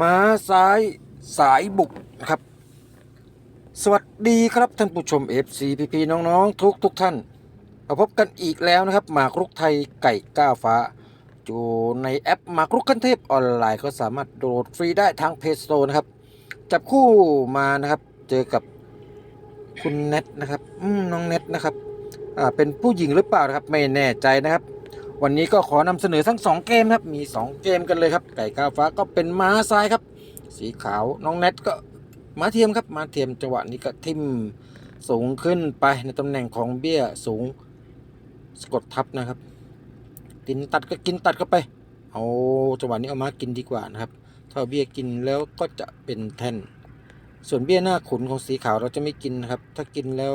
ม้าซ้ายสายบุกนะครับ สวัสดีครับท่านผู้ชม FC พี่พี่น้องๆ ทุกทุกท่านมาพบกันอีกแล้วนะครับหมากรุกไทยไก่ก้าวฟ้าอยู่ในแอปหมากรุกขั้นเทพออนไลน์ก็สามารถโหลดฟรีได้ทางเพจโตนะครับ จับคู่มานะครับ เจอกับคุณเน็ตนะครับน้องเน็ตนะครับเป็นผู้หญิงหรือเปล่านะครับ ไม่แน่ใจนะครับ วันนี้ก็ขอนำเสนอทั้ง 2 เกมครับ มี 2 เกมกันเลยครับ ไก่กาฟ้าก็เป็นม้าซ้ายครับ สีขาวน้องเน็ตก็ม้าเทียมครับม้าเทียมจังหวะนี้ก็ทิมสูงขึ้นไปในตำแหน่งของเบี้ยสูงสะกดทับนะครับกินตัดก็กินตัดเข้าไป เอาจังหวะนี้เอามากินดีกว่านะครับ ถ้าเบี้ยกินแล้วก็จะเป็นแท่น ส่วนเบี้ยหน้าขุนของสีขาวเราจะไม่กินนะครับ ถ้ากินแล้ว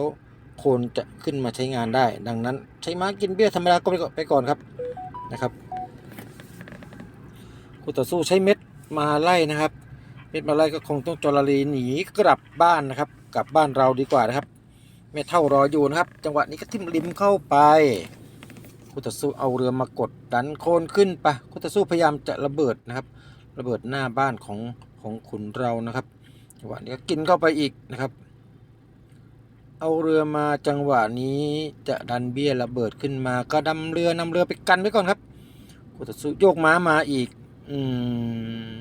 โคนจะขึ้นมาใช้งานได้ ดังนั้นใช้ม้ากินเบี้ยธรรมดาก็ไปก่อนครับ นะครับคู่ต่อสู้ใช้เม็ดมาไล่นะครับ เม็ดมาไล่ก็คงต้องจรลีหนีกลับบ้านนะครับ กลับบ้านเราดีกว่านะครับไม่เท่ารออยู่นะครับ จังหวะนี้ก็ทิ่มริมเข้าไปคู่ต่อสู้เอาเรือมากดดันโคนขึ้นไปคู่ต่อสู้พยายามจะระเบิดนะครับ ระเบิดหน้าบ้านของของขุนเรานะครับ จังหวะนี้ก็กินเข้าไปอีกนะครับ เอาเรือมาจังหวะนี้จะดันเบี้ยระเบิดขึ้นมาก็ดำเรือนำเรือไปกันไว้ก่อนครับ กูต่อสู้โยกม้ามาอีก อืม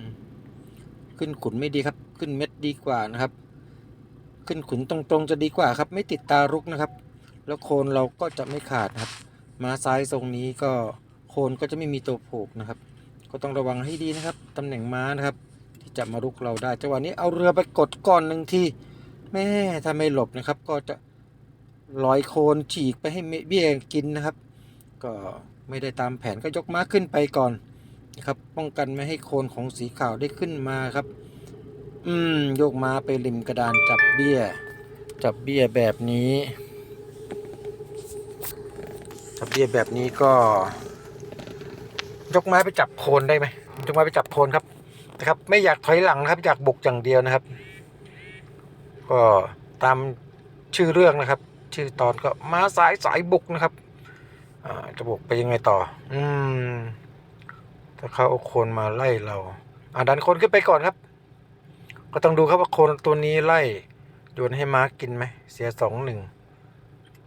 ขึ้นขุนไม่ดีครับ ขึ้นเม็ดดีกว่านะครับ ขึ้นขุนตรงๆจะดีกว่าครับ ไม่ติดตารุกนะครับ แล้วโคนเราก็จะไม่ขาดนะครับ ม้าซ้ายทรงนี้ก็โคนก็จะไม่มีตัวผูกนะครับ ก็ต้องระวังให้ดีนะครับ ตำแหน่งม้านะครับ ที่จะมารุกเราได้จังหวะนี้เอาเรือไปกดก่อนหนึ่งทีแม่ถ้าไม่หลบนะครับ ก็จะลอยโคนฉีกไปให้เบี้ยกินนะครับ ก็ ไม่ได้ตามแผนก็ยกม้าขึ้นไปก่อนนะครับ ป้องกันไม่ให้โคนของสีขาวได้ขึ้นมาครับ อืมโยกม้าไปริมกระดานจับเบี้ย จับเบี้ยแบบนี้ จับเบี้ยแบบนี้ก็ ยกม้ไปจับโคนได้ไหมยกม้ไปจับโคนครับนะครับ ไม่อยากถอยหลังนะครับอยากบุกอย่างเดียวนะครับ ก็ตามชื่อเรื่องนะครับ ชื่อตอนก็ม้าสายสายบุกนะครับ จะบุกไปยังไงต่อ อืมถ้าเขาเอาโคนมาไล่เรา อ่าดันโคนขึ้นไปก่อนครับ ก็ต้องดูครับว่าโคนตัวนี้ไล่โยนให้ม้ากินไหม เสียสองหนึ่ง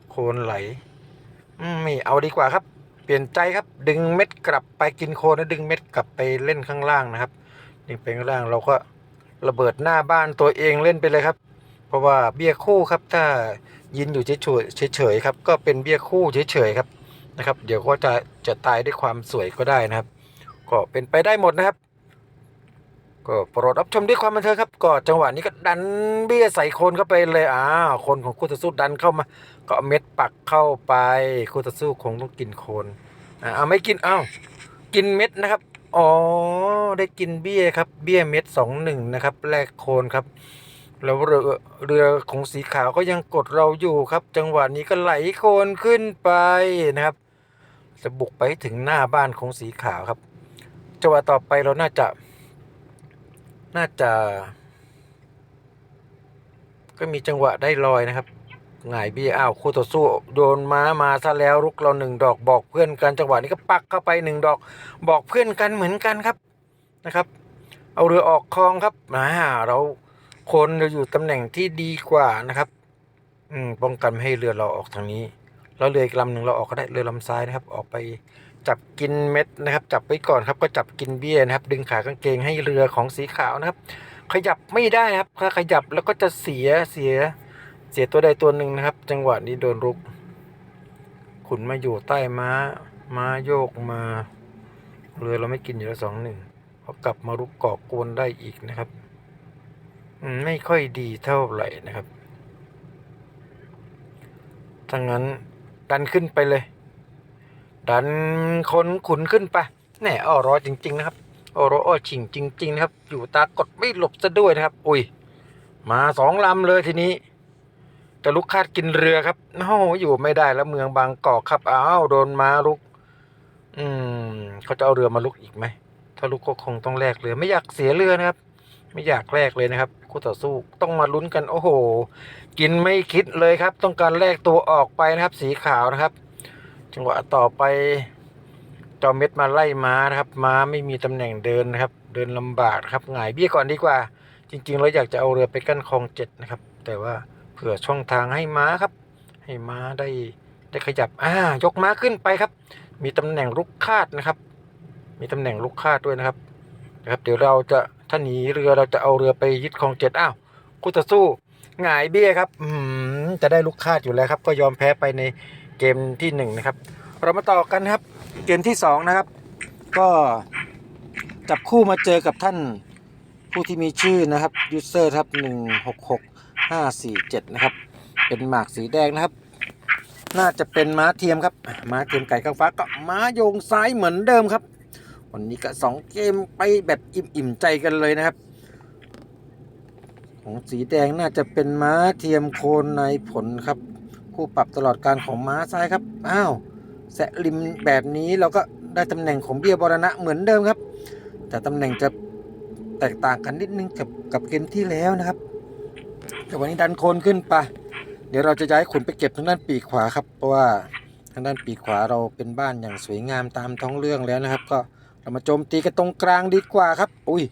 โคนไหลอืมไม่เอาดีกว่าครับ เปลี่ยนใจครับ ดึงเม็ดกลับไปกินโคนแล้วดึงเม็ดกลับไปเล่นข้างล่างนะครับ ดึงไปข้างล่างเราก็ระเบิดหน้าบ้านตัวเองเล่นไปเลยครับ เพราะว่าเบี้ยคู่ครับ ถ้ายินอยู่เฉยๆเฉยๆครับ ก็เป็นเบี้ยคู่เฉยๆครับ นะครับ เดี๋ยวก็จะจะตายด้วยความสวยก็ได้นะครับ ก็เป็นไปได้หมดนะครับ ก็โปรดรับชมด้วยความบันเทิงครับ ก็จังหวะนี้ก็ดันเบี้ยใส่โคนเข้าไปเลยอ้าวคนของคู่ต่อสู้ดันเข้ามา ก็เอาเม็ดปักเข้าไปคู่ต่อสู้คงต้องกินโคนอ่าเอาไม่กินเอ้ากินเม็ดนะครับอ๋อได้กินเบี้ยครับ เบี้ยเม็ดสองหนึ่งนะครับแลกโคนครับแล้วเรือเรือของสีขาวก็ยังกดเราอยู่ครับ จังหวะนี้ก็ไหลโคนขึ้นไปนะครับ จะบุกไปถึงหน้าบ้านของสีขาวครับ จังหวะต่อไปเราน่าจะ น่าจะ ก็มีจังหวะได้ลอยนะครับหงายเบี้ยอ้าวคู่ต่อสู้โดนม้ามาซะแล้วรุกเราหนึ่งดอกบอกเพื่อนกันจังหวะนี้ก็ปักเข้าไปหนึ่งดอก บอกเพื่อนกันเหมือนกันครับนะครับ เอาเรือออกคลองครับมาเราคนเราอยู่ตำแหน่งที่ดีกว่านะครับ อืมป้องกันให้เรือเราออกทางนี้ แล้วเรืออีกลำหนึ่งเราออกก็ได้เรือลำซ้ายนะครับ ออกไปจับกินเม็ดนะครับ จับไว้ก่อนครับ ก็จับกินเบี้ยนะครับ ดึงขากางเกงให้เรือของสีขาวนะครับ ขยับไม่ได้ครับถ้าขยับแล้วก็จะเสียเสียเสียตัวใดตัวหนึ่งนะครับ จังหวะนี้โดนรุก ขุนมาอยู่ใต้ม้า ม้าโยกมา เรือเราไม่กินอยู่แล้วสองหนึ่งพอกลับมารุกเกาะกวนได้อีกนะครับไม่ค่อยดีเท่าไหร่นะครับถ้างั้น ดันขึ้นไปเลย ดันคนขุนขึ้นไปแน่อ้อรอจริง ๆ นะครับอ้อรออ้อชิงจริง ๆ นะครับ อยู่ตากดไม่หลบซะด้วยนะครับ อุ้ย มาสองลำเลยทีนี้แต่ลูกคาดกินเรือครับโอ้อยู่ไม่ได้แล้วเมืองบางกอกครับ อ้าวโดนมาลุก อืมเขาจะเอาเรือมาลุกอีกไหม ถ้าลุกก็คงต้องแลกเรือ ไม่อยากเสียเรือนะครับ ไม่อยากแลกเลยนะครับคู่ต่อสู้ต้องมาลุ้นกันโอ้โห กินไม่คิดเลยครับ ต้องการแลกตัวออกไปนะครับ สีขาวนะครับ จังหวะต่อไปจอมเม็ดมาไล่ม้านะครับ ม้าไม่มีตำแหน่งเดินนะครับ เดินลำบากครับหงายเบี้ยก่อนดีกว่า จริงๆเราอยากจะเอาเรือไปกั้นคลองเจ็ดนะครับ แต่ว่าเผื่อช่องทางให้ม้าครับ ให้ม้าได้ได้ขยับอ่ายกม้าขึ้นไปครับ มีตำแหน่งลูกคาดนะครับ มีตำแหน่งลูกคาดด้วยนะครับนะครับ เดี๋ยวเราจะ ถ้าหนีเรือเราจะเอาเรือไปยึดคลองเจ็ดอ้าวคู่ต่อสู้หงายเบี้ยครับอืมจะได้ลูกคาดอยู่แล้วครับ ก็ยอมแพ้ไปในเกมที่หนึ่งนะครับ เรามาต่อกันครับ เกมที่สองนะครับ ก็จับคู่มาเจอกับท่านผู้ที่มีชื่อนะครับยูเซอร์ครับหนึ่งหกหกห้าสี่เจ็ดนะครับ เป็นหมากสีแดงนะครับ น่าจะเป็นม้าเทียมครับ ม้าเทียมไก่ข้างฟ้าก็ม้าโยงซ้ายเหมือนเดิมครับ วันนี้ก็สองเกมไปแบบอิ่มๆใจกันเลยนะครับ ของสีแดงน่าจะเป็นม้าเทียมโคนในผลครับ คู่ปรับตลอดการของม้าซ้ายครับ อ้าวแสะริมแบบนี้เราก็ได้ตำแหน่งของเบี้ยบรณะเหมือนเดิมครับ แต่ตำแหน่งจะแตกต่างกันนิดนึงกับกับเกมที่แล้วนะครับแต่วันนี้ดันโคนขึ้นไปเดี๋ยวเราจะย้ายขุนไปเก็บทางด้านปีกขวาครับ เพราะว่าทางด้านปีกขวาเราเป็นบ้านอย่างสวยงามตามท้องเรื่องแล้วนะครับ ก็ เรามาโจมตีกันตรงกลางดีกว่าครับ อุ้ย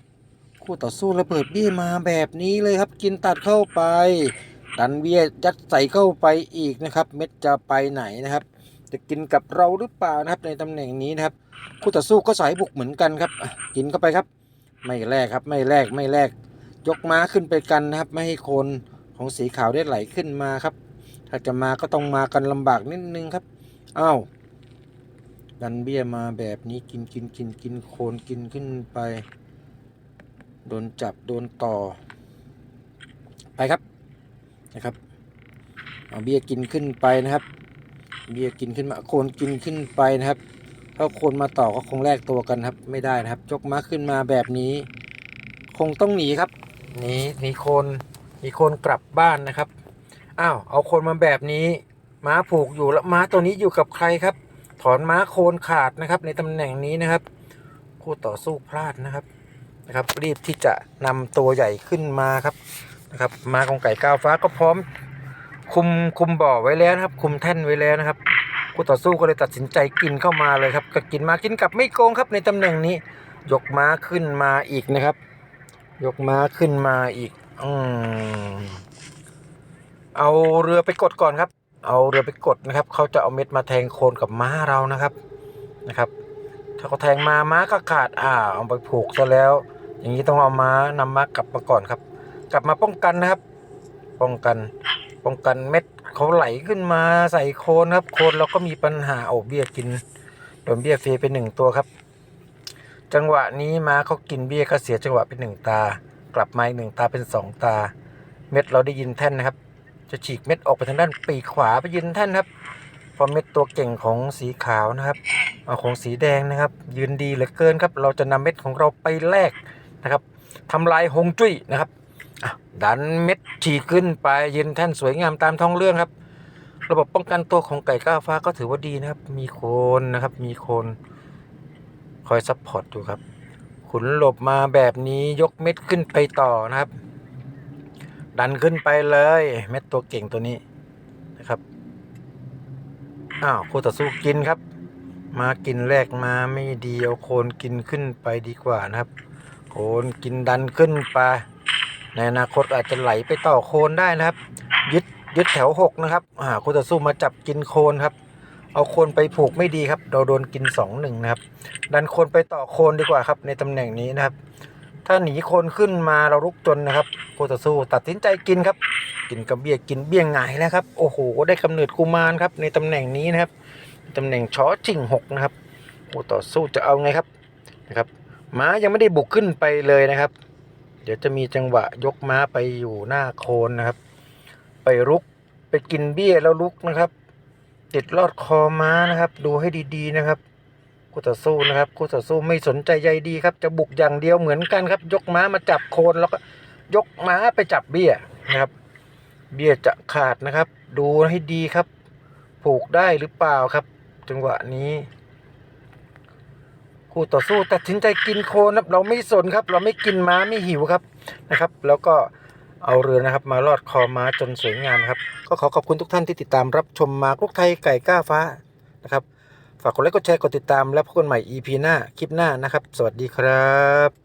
คู่ต่อสู้ระเบิดเบี้ยมาแบบนี้เลยครับ กินตัดเข้าไป ดันเบี้ยยัดใส่เข้าไปอีกนะครับ เม็ดจะไปไหนนะครับ จะกินกับเราหรือเปล่านะครับในตำแหน่งนี้นะครับ คู่ต่อสู้ก็สายบุกเหมือนกันครับ กินเข้าไปครับ ไม่แลกครับไม่แลกไม่แลกยกม้าขึ้นไปกันนะครับ ไม่ให้โคนของสีขาวได้ไหลขึ้นมาครับ ถ้าจะมาก็ต้องมากันลำบากนิดนึงครับ อ้าว ดันเบี้ยมาแบบนี้กินกินกินกินโคนกินขึ้นไป โดนจับโดนต่อ ไปครับนะครับเอาเบี้ยกินขึ้นไปนะครับ เบี้ยกินขึ้นมาโคนกินขึ้นไปนะครับถ้าโคนมาต่อก็คงแลกตัวกันครับ ไม่ได้นะครับยกม้าขึ้นมาแบบนี้ คงต้องหนีครับหนีหนีโคนหนีโคนกลับบ้านนะครับอ้าวเอาโคนมาแบบนี้ม้าผูกอยู่แล้วม้าตัวนี้อยู่กับใครครับ ถอนม้าโคนขาดนะครับ ในตำแหน่งนี้นะครับ คู่ต่อสู้พลาดนะครับนะครับ รีบที่จะนำตัวใหญ่ขึ้นมาครับนะครับม้าของไก่ก้าวฟ้าก็พร้อมคุมคุมบ่อไว้แล้วนะครับ คุมแท่นไว้แล้วนะครับคู่ต่อสู้ก็เลยตัดสินใจกินเข้ามาเลยครับก็กินมากินกลับไม่โกงครับในตำแหน่งนี้ ยกม้าขึ้นมาอีกนะครับ ยกม้าขึ้นมาอีกอืมเอาเรือไปกดก่อนครับ เอาเรือไปกดนะครับ เขาจะเอาเม็ดมาแทงโคนกับม้าเรานะครับนะครับ ถ้าเขาแทงมาม้าก็ขาดอ่าเอาไปผูกซะแล้ว อย่างนี้ต้องเอาม้านำม้ากลับมาก่อนครับ กลับมาป้องกันนะครับ ป้องกันป้องกันเม็ดเขาไหลขึ้นมาใส่โคนครับ โคนเราก็มีปัญหาโอ้เบี้ยกินโดนเบี้ยเฟไปหนึ่งตัวครับ จังหวะนี้ม้าเขากินเบี้ยก็เสียจังหวะเป็นหนึ่งตา กลับมาอีกหนึ่งตาเป็นสองตา เม็ดเราได้ยินแท่นนะครับ จะฉีกเม็ดออกไปทางด้านปีกขวาไปยืนท่านครับพอเม็ดตัวเก่งของสีขาวนะครับเอาของสีแดงนะครับ ยืนดีเหลือเกินครับ เราจะนำเม็ดของเราไปแลกนะครับทำลายฮงจุ้ยนะครับดันเม็ดฉีกขึ้นไปยืนท่านสวยงามตามท้องเรื่องครับ ระบบป้องกันตัวของไก่ก้าวฟ้าก็ถือว่าดีนะครับ มีโคนนะครับ มีโคนคอยซัพพอร์ตอยู่ครับ ขุนหลบมาแบบนี้ยกเม็ดขึ้นไปต่อนะครับ ดันขึ้นไปเลย เม็ดตัวเก่งตัวนี้นะครับอ้าวคู่ต่อสู้กินครับ มากินแรกมาไม่ดีเอาโคนกินขึ้นไปดีกว่านะครับ โคนกินดันขึ้นไปในอนาคตอาจจะไหลไปต่อโคนได้นะครับ ยึดยึดแถวหกนะครับอ่าคู่ต่อสู้มาจับกินโคนครับ เอาโคนไปผูกไม่ดีครับเราโดนกินสองหนึ่งนะครับ ดันโคนไปต่อโคนดีกว่าครับในตำแหน่งนี้นะครับ ถ้าหนีโคนขึ้นมาเราลุกจนนะครับคู่ต่อสู้ตัดสินใจกินครับ กินกระเบียกินเบี้ยงหงายแล้วครับโอ้โหได้กำเนิดกุมารครับในตำแหน่งนี้นะครับตำแหน่งช้อชิงหกนะครับคู่ต่อสู้จะเอาไงครับนะครับม้ายังไม่ได้บุกขึ้นไปเลยนะครับ เดี๋ยวจะมีจังหวะยกม้าไปอยู่หน้าโคนนะครับ ไปรุกไปกินเบี้ยแล้วลุกนะครับ ติดลอดคอม้านะครับ ดูให้ดีๆนะครับ คู่ต่อสู้นะครับคู่ต่อสู้ไม่สนใจใยดีครับ จะบุกอย่างเดียวเหมือนกันครับ ยกม้ามาจับโคนแล้วก็ยกม้าไปจับเบี้ยนะครับ เบี้ยจะขาดนะครับ ดูให้ดีครับ ผูกได้หรือเปล่าครับ จังหวะนี้คู่ต่อสู้ตัดสินใจกินโคนครับ เราไม่สนครับ เราไม่กินม้าไม่หิวครับนะครับ แล้วก็เอาเรือนะครับมาลอดคอม้าจนสวยงามครับ ก็ขอขอบคุณทุกท่านที่ติดตามรับชมมาลูกไทยไก่ก้าฟ้านะครับ ฝากกดไลค์กดแชร์กดติดตาม แล้วพบกันใหม่ EP หน้าคลิปหน้านะครับ สวัสดีครับ